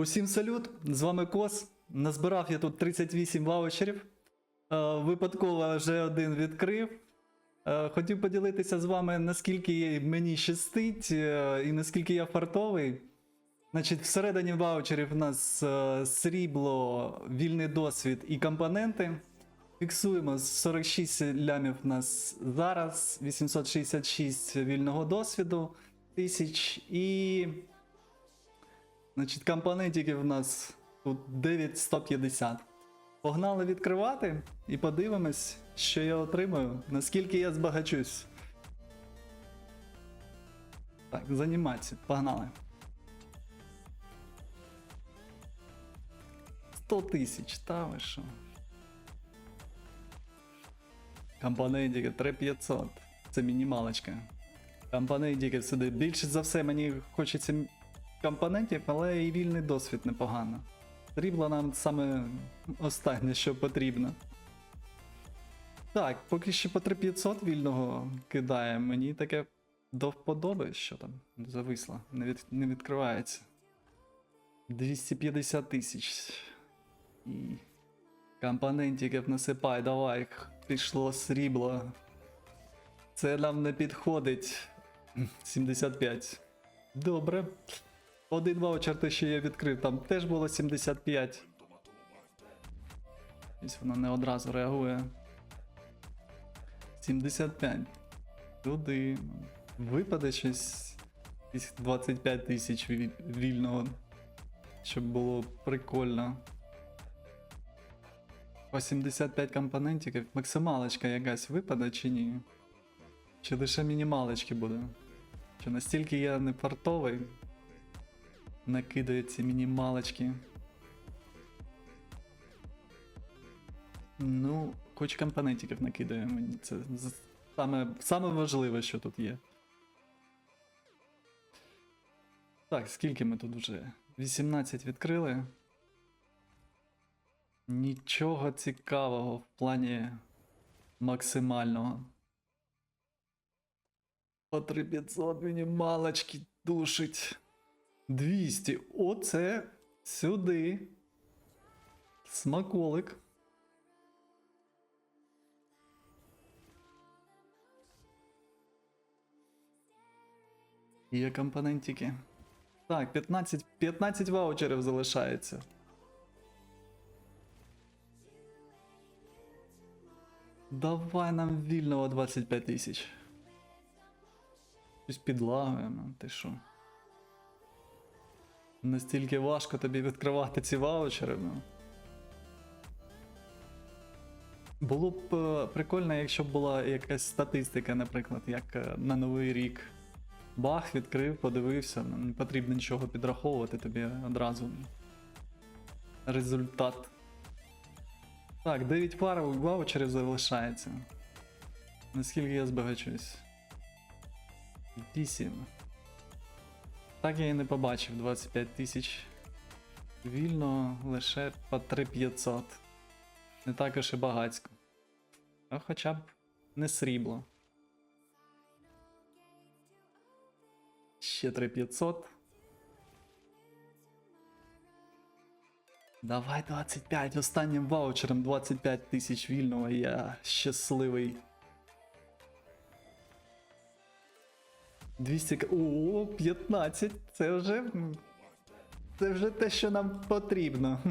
Усім салют! З вами Кос. Назбирав я тут 38 ваучерів. Е, Випадково вже один відкрив. Е, Хотів поділитися з вами, наскільки мені щастить е, і наскільки я фартовий. Значить, всередині ваучерів у нас срібло, вільний досвід і компоненти. Фіксуємо 46 лямів у нас зараз, 866 вільного досвіду тисяч і. Значить, компонентиків у нас тут 9150. Погнали відкривати і подивимось, що я отримаю, наскільки я збагачусь. Так, займатися, погнали. 100 тисяч, та ви що? Компонентики 3500. Це мінімалочка. Компонентики сюди. Більше за все мені хочеться компонентів, але і вільний досвід непогано. Срібло нам саме останнє, що потрібно. Так, поки що по 3500 вільного кидає. Мені таке до вподоби, що там зависло, не, від, не відкривається. 250 тисяч. І компонентиків насипай, давай, пішло срібло. Це нам не підходить. 75. Добре. Один ваучер те, що я відкрив, там теж було 75. Ось воно не одразу реагує. 75. Туди. Випаде щось. якісь 25 тисяч вільного. Щоб було прикольно. По 75 компонентиків. Максималочка якась випаде чи ні? Чи лише мінімалочки буде? Чи настільки я не фартовий? Накидаю ці мінімалочки. Ну, хоч компонентиків накидаю мені. Це саме, саме важливе, що тут є. Так, скільки ми тут вже? 18 відкрили. Нічого цікавого в плані максимального. По 3500 мінімалочки душить. 200. Оце сюди. Смаколик. Є компонентики. Так, 15, 15 ваучерів залишається. Давай нам вільного 25 тисяч. Щось підлагуємо, ти що? Настільки важко тобі відкривати ці ваучери, ну. Було б е, прикольно, якщо б була якась статистика, наприклад, як е, на Новий рік. Бах, відкрив, подивився, ну, не потрібно нічого підраховувати тобі одразу. Результат. Так, 9 пар ваучерів залишається. Наскільки я збагачусь? 8. Так я і не побачив 25 тисяч. Вільно лише по 3500. Не також і багацько. А хоча б не срібло. Ще 3500. Давай 25. Останнім ваучером 25 тисяч вільного. Я щасливий. 200... к- О, 15. Це вже. Це вже те, що нам потрібно.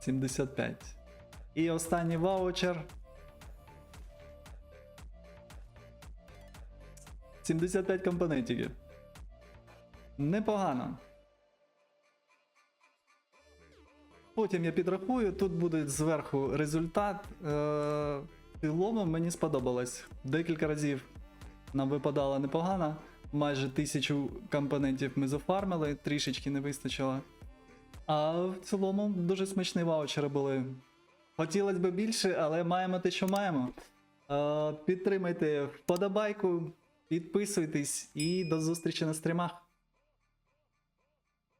75. І останній ваучер. 75 компонентів. Непогано. Потім я підрахую, тут буде зверху результат. Е, цілому мені сподобалось. Декілька разів нам випадало непогано. Майже тисячу компонентів ми зафармили, трішечки не вистачило. А в цілому дуже смачні ваучери були. Хотілося б більше, але маємо те, що маємо. Е, підтримайте вподобайку, підписуйтесь і до зустрічі на стрімах.